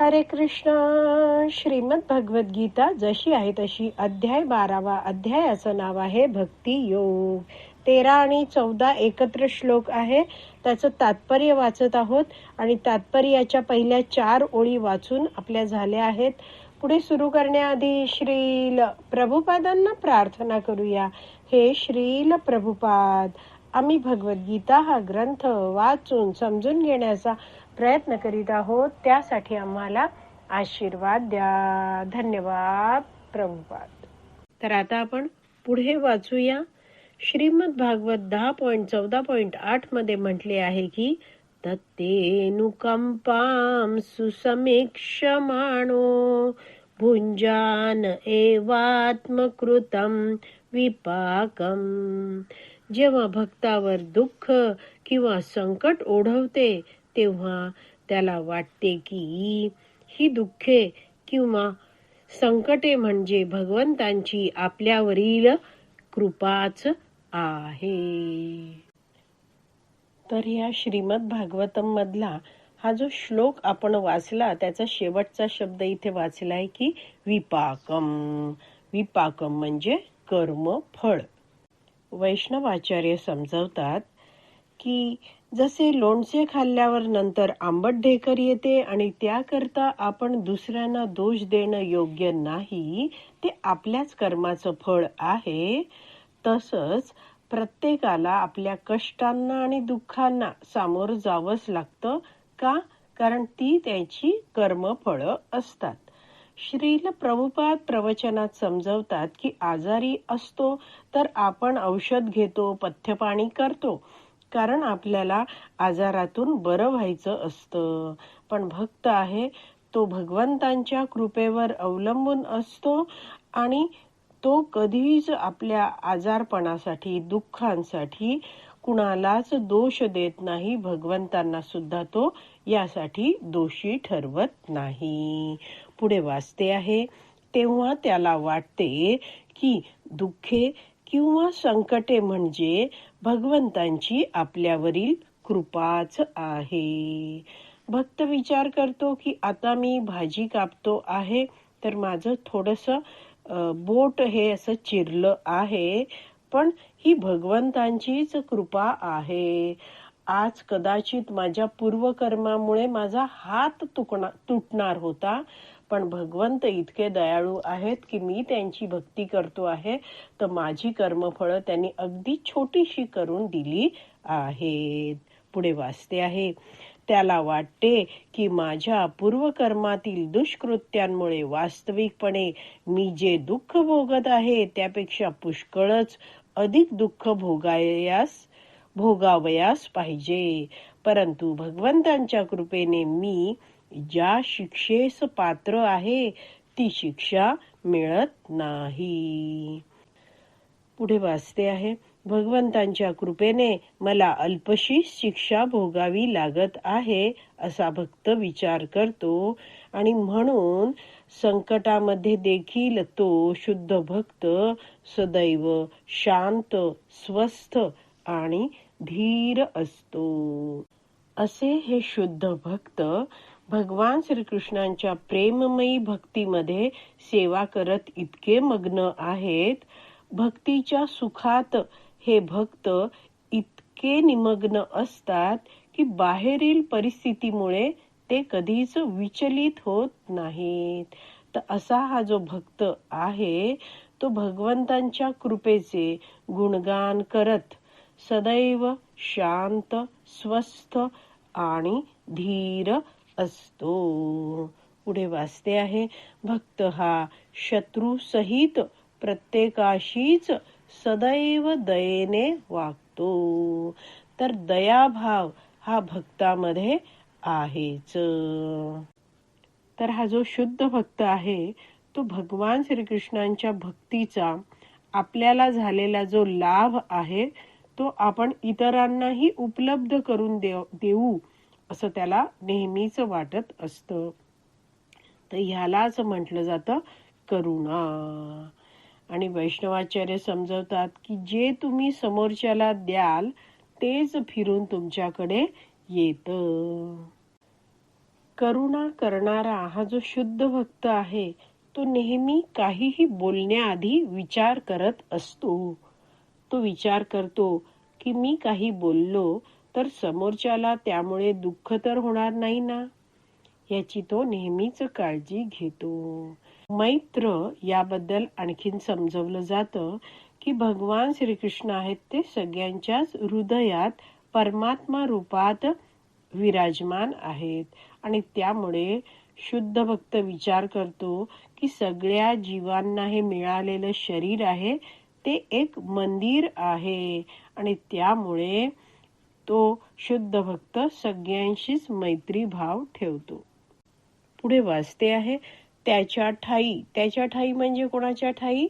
हरे कृष्ण. श्रीमद भगवत गीता जशी आहे तशी अध्याय बारावा अध्यायाचं नाव आहे भक्ती योग. तेरा आणि चौदा एकत्र श्लोक आहे. त्याचं तात्पर्य वाचत आहोत आणि तात्पर्याच्या पहिल्या चार ओळी वाचून आपल्या झाल्या आहेत. पुढे सुरू करण्याआधी श्रील प्रभुपादांना प्रार्थना करूया. हे श्रील प्रभुपाद आम्ही भगवद्गीता हा ग्रंथ वाचून समजून घेण्याचा प्रयत्न करीत आहोत. त्यासाठी आम्हाला आशीर्वाद द्या. धन्यवाद प्रभुपाद. तर आता आपण पुढे वाचूया. श्रीमद भागवत दहा पॉइंट चौदा पॉइंट आठमध्ये म्हटले आहे की तत्तेनुकंपां सुसमीक्षमाणो भुंजान एवात्मकृतम विपाकम. जेव्हा भक्तावर दुःख किंवा संकट ओढवते तेव्हा त्याला वाटते की ही दुःखे किंवा संकटे म्हणजे भगवंतांची आपल्यावरील कृपाच आहे. तर या श्रीमद भागवतम मधला हा जो श्लोक आपण वाचला त्याचा शेवटचा शब्द इथे वाचलाय की विपाकम. विपाकम म्हणजे कर्म फळ. वैष्णवाचार्य समजवतात की जसे लोणचे खाल्ल्यावर नंतर आंबट ढेकर येते आणि त्याकरता आपण दुसऱ्यांना दोष देणं योग्य नाही ते आपल्याच कर्माचं फळ आहे तसंच प्रत्येकाला आपल्या कष्टांना आणि दुःखांना सामोरं जावंच लागतं का? कारण ती त्यांची कर्मफळं असतात. श्रील प्रभुपाद प्रवचनात समजवतात की आजारी असतो तर आपण औषध घेतो पथ्यपाणी करतो. कारण आपल्याला आजारातून बरं व्हायचं असतं. पण भक्त आहे तो भगवंतांच्या कृपेवर अवलंबून असतो आणि तो कधीच आपल्या आजारपणासाठी दुःखांसाठी कुणालाच दोष देत नाही भगवंतांना सुद्धा तो यासाठी दोषी ठरवत नाही. पुढे वाचते आहे तेव्हा त्याला वाटते की दुःखे किंवा संकटे म्हणजे भगवंतांची आपल्यावरील कृपाच आहे. भक्त विचार करतो की आता मी भाजी कापतो आहे तर माझं थोडस बोट हे असं चिरलं आहे पण ही भगवंतांचीच कृपा आहे. आज कदाचित माझ्या पूर्वकर्मामुळे माझा हात तुकणार तुटणार होता पण भगवंत इतके दयाळू आहेत की मी त्यांची भक्ती करतो आहे. तर माझी कर्मफळ त्यांनी अगदी छोटीशी करून दिली आहेत. पुढे वाचते आहे. त्याला वाटते की माझ्या पूर्व कर्मातील दुष्कृत्यांमुळे वास्तविकपणे मी जे दुःख भोगत आहे त्यापेक्षा पुष्कळच अधिक दुःख भोगायास भोगावयास पाहिजे. परंतु भगवंतांच्या कृपेने मी ज्या शिक्षेस पात्र आहे ती शिक्षा मिळत नाही. पुढे वाचते आहे भगवंतांच्या कृपेने मला अल्पशी शिक्षा भोगावी लागत आहे असा भक्त विचार करतो. आणि म्हणून संकटामध्ये देखील तो शुद्ध भक्त सदैव शांत स्वस्थ आणि धीर असतो. असे हे शुद्ध भक्त भगवान श्रीकृष्णांच्या प्रेममयी भक्तीमध्ये सेवा करत इतके मग्न आहेत. भक्तीच्या सुखात हे भक्त इतके निमग्न असतात की बाहेरील परिस्थितीमुळे ते कधीच विचलित होत नाहीत. तर असा हा जो भक्त आहे तो भगवंतांच्या कृपेचे गुणगान करत सदैव शांत स्वस्थ आणि धीर असतो. पुढे वाचते आहे भक्त हा शत्रू सहित प्रत्येकाशीच सदैव दयेने वागतो. तर दयाभाव हा भक्तामध्ये आहेच. तर हा जो शुद्ध भक्त आहे तो भगवान श्रीकृष्णांच्या भक्तीचा आपल्याला झालेला जो लाभ आहे तो आपण इतरांनाही उपलब्ध करून देऊ असं त्याला नेहमीच वाटत असतं. तर ह्यालाच म्हटलं जातं करुणा. आणि वैष्णवाचार्य समजवतात की जे तुम्ही समोरच्याला द्याल तेच फिरून तुमच्याकडे येत. करुणा करणारा हा जो शुद्ध भक्त आहे तो नेहमी काहीही बोलण्याआधी विचार करत असतो. तो विचार करतो की मी काही बोललो तर समोरच्याला त्यामुळे दुःख तर होणार नाही ना? याची तो नेहमीच काळजी घेतो. मैत्र याबद्दल आणखीन समजवलं जातं की भगवान श्रीकृष्ण आहेत ते सगळ्यांच्याच हृदयात परमात्मा रूपात विराजमान आहेत. आणि त्यामुळे शुद्ध भक्त विचार करतो की सगळ्या जीवांना हे मिळालेलं शरीर आहे ते एक मंदिर आहे. आणि त्यामुळे तो शुद्ध भक्त सगळ्यांशीच मैत्री भाव ठेवतो. पुढे वाचते आहे त्याच्या ठाई. त्याच्या ठाई म्हणजे कोणाच्या ठाई?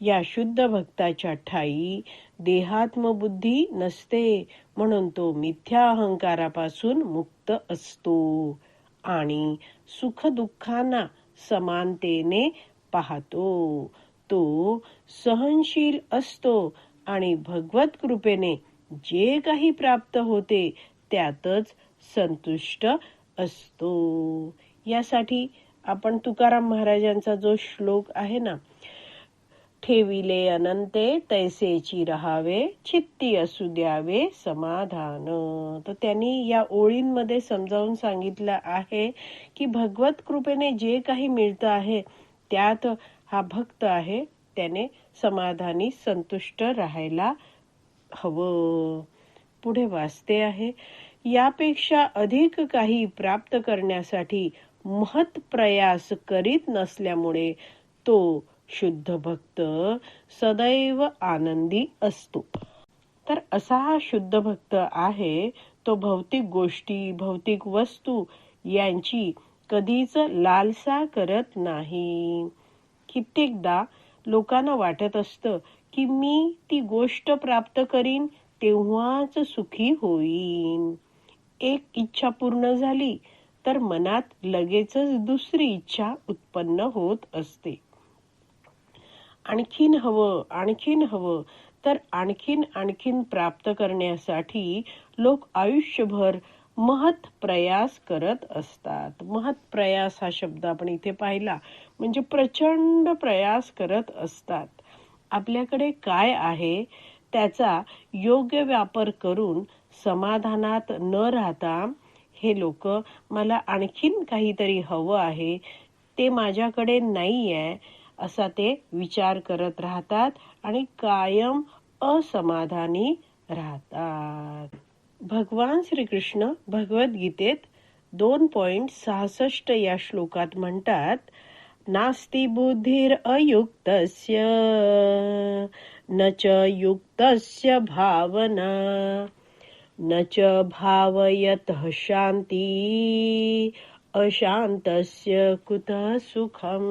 या शुद्ध भक्ताच्या ठाई. देहात्मबुद्धी नसते म्हणून तो मिथ्या अहंकारापासून मुक्त असतो. आणि सुख दुःखांना समानतेने पाहतो. तो सहनशील असतो आणि भगवत कृपेने जे काही प्राप्त होते त्यातच संतुष्ट असतो. यासाठी आपण तुकाराम महाराजांचा जो श्लोक आहे ना ठेविले अनंते तैसेची रहावे चित्ती असू द्यावे समाधान. तर त्यांनी या ओळींमध्ये समजावून सांगितलं आहे की भगवत कृपेने जे काही मिळतं आहे त्यात हा भक्त आहे त्याने समाधानी संतुष्ट राहायला हवं. पुढे वाचते आहे. यापेक्षा अधिक काही प्राप्त करण्यासाठी महत प्रयास करीत नसल्यामुळे तो शुद्ध भक्त सदैव आनंदी असतो. तर असा हा शुद्ध भक्त आहे तो भौतिक गोष्टी भौतिक वस्तू यांची कधीच लालसा करत नाही. कित्येकदा लोकांना वाटत असतं की मी ती गोष्ट प्राप्त करीन तेव्हाच सुखी होईन. एक इच्छा पूर्ण झाली तर मनात लगेचच दुसरी इच्छा उत्पन्न होत असते. आणखीन हवं आणखीन हवं तर आणखीन आणखीन प्राप्त करण्यासाठी लोक आयुष्यभर महत प्रयास करत असतात. महत प्रयास हा शब्द आपण इथे पाहिला. म्हणजे प्रचंड प्रयास करत असतात. आपल्याकडे काय आहे? त्याचा योग्य व्यापार करून समाधानात न राहता हे लोक मला आणखीन काहीतरी हवं आहे. ते माझ्याकडे नाही आहे असा ते विचार करत राहतात आणि कायम असमाधानी राहतात. भगवान श्रीकृष्ण भगवद्गीतेत दोन पॉइंट सहासष्ट या श्लोकात म्हणतात नास्ति बुद्धिर अयुक्तस्य न च युक्तस्य भावना न च भावयत शांती अशांतस्य कुतः सुखम.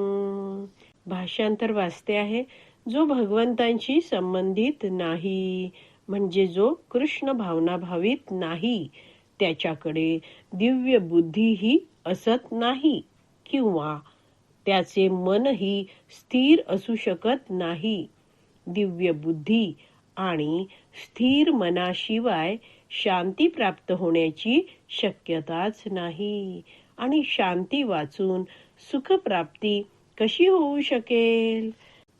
भाषांतर वाचते आहे जो भगवंतांशी संबंधित नाही म्हणजे जो कृष्ण भावनाभावित नाही त्याच्याकडे दिव्य बुद्धीही असत नाही किंवा त्याचे मनही स्थिर असू शकत नाही. दिव्य बुद्धी आणि स्थिर मनाशिवाय शांती प्राप्त होण्याची शक्यताच नाही. आणि शांती वाचून सुखप्राप्ती कशी होऊ शकेल?